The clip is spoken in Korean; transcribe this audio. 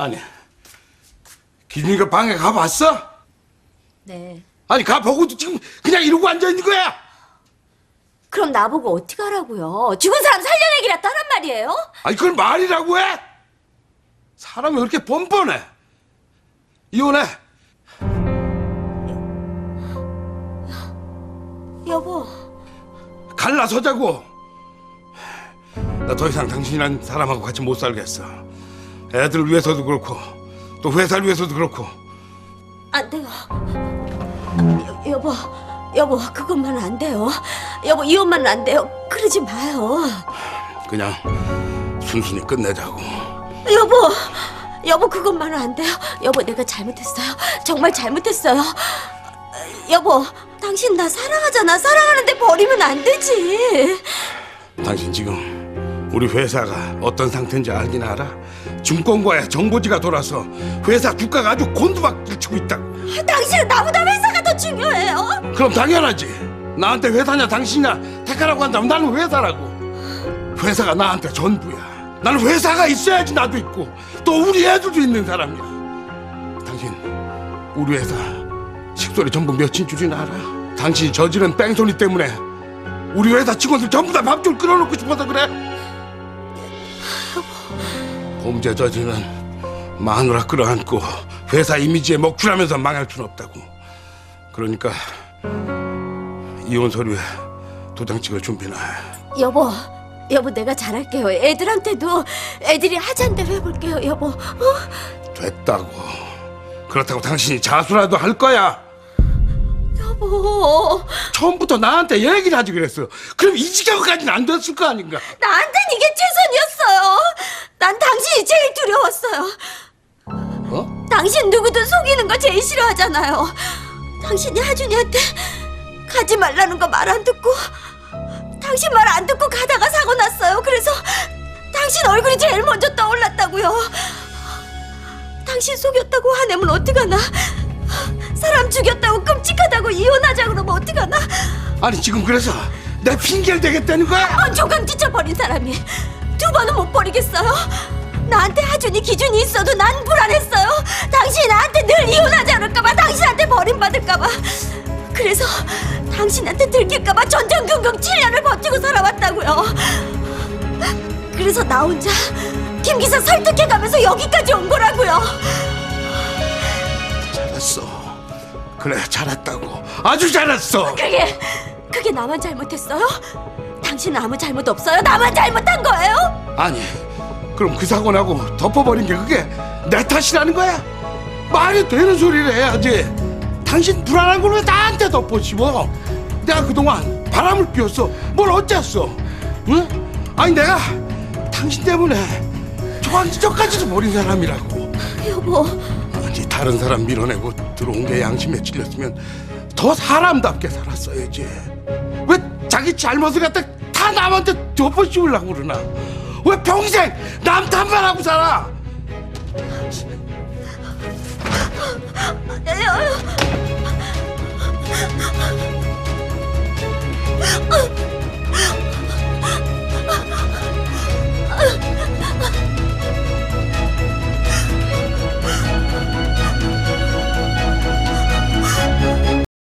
아니 기준이가 방에 가봤어? 네. 아니 가보고도 지금 그냥 이러고 앉아있는 거야 그럼 나보고 어떻게 하라고요? 죽은 사람 살려내기라 떠란 말이에요? 아니 그걸 말이라고 해? 사람이 왜 이렇게 뻔뻔해 이혼해 여보, 갈라서자고 나 더 이상 당신이란 사람하고 같이 못 살겠어 애들 위해서도 그렇고 또 회사를 위해서도 그렇고 안 돼요. 여, 여보, 여보, 그것만은 안 돼요. 여보, 이혼만은 안 돼요. 그러지 마요. 그냥 순순히 끝내자고 여보, 여보, 그것만은 안 돼요. 여보, 내가 잘못했어요. 정말 잘못했어요. 여보, 당신 나 사랑하잖아. 사랑하는데 버리면 안 되지. 당신 지금 우리 회사가 어떤 상태인지 알긴 알아? 증권과의 정보지가 돌아서 회사 주가가 아주 곤두박질 치고 있다고 당신은 나보다 회사가 더 중요해요. 그럼 당연하지 나한테 회사냐 당신이냐 택하라고 한다면 나는 회사라고 회사가 나한테 전부야 나는 회사가 있어야지 나도 있고 또 우리 애들도 있는 사람이야 당신 우리 회사 식소리 전부 몇인 줄이나 알아? 당신이 저지른 뺑소니 때문에 우리 회사 직원들 전부 다 밥줄 끓여놓고 싶어서 그래 범죄 저지른 마누라 끌어안고 회사 이미지에 먹칠하면서 망할 순 없다고 그러니까 이혼 서류에 도장 찍을 준비나 해. 여보, 여보, 내가 잘할게요. 애들한테도 애들이 하자는 대로 해볼게요, 여보. 어? 됐다고. 그렇다고 당신이 자수라도 할 거야. 여보, 처음부터 나한테 얘기를 하지 그랬어. 그럼 이 지경까지는 안 됐을 거 아닌가? 나한텐 이게 최선이었어요. 난 당신이 제일 두려웠어요. 어? 당신 누구든 속이는 거 제일 싫어하잖아요. 당신이 하준이한테 가지 말라는 거 말 안 듣고 당신 말 안 듣고 가다가 사고 났어요. 그래서 당신 얼굴이 제일 먼저 떠올랐다고요. 당신 속였다고 화내면 어떡하나? 사람 죽였다고 끔찍하다고 이혼하자 그러면 어떡하나? 아니 지금 그래서 내 핑계를 대겠다는 거야? 한 조각 뒤쳐버린 사람이 두 번은 못 버리겠어요? 나한테 하준이 기준이 있어도 난 불안했어요. 당신이 나한테 늘 이혼하지 않을까봐 당신한테 버림받을까봐. 그래서 당신한테 들킬까봐 전전긍긍 7년을 버티고 살아왔다고요. 그래서 나 혼자 김 기사 설득해가면서 여기까지 온 거라고요. 잘했어. 그래 잘했다고. 아주 잘했어. 그게 그게 나만 잘못했어요? 당신은 아무 잘못 없어요? 나만 잘못한 거예요? 아니 그럼 그 사고 나고 덮어버린 게 그게 내 탓이라는 거야? 말이 되는 소리를 해야지. 당신 불안한 걸 왜 나한테 덮어씌워? 내가 그동안 바람을 피웠어. 뭘 어쨌어? 응? 아니 내가 당신 때문에 저한지저까지도 버린 사람이라고. 여보. 아니 다른 사람 밀어내고 들어온 게 양심에 찔렸으면 더 사람답게 살았어야지. 왜 자기 잘못을 갖다 다 남한테 덮어씌우려고 그러나? 왜 평생 남 탓만 살아? 여-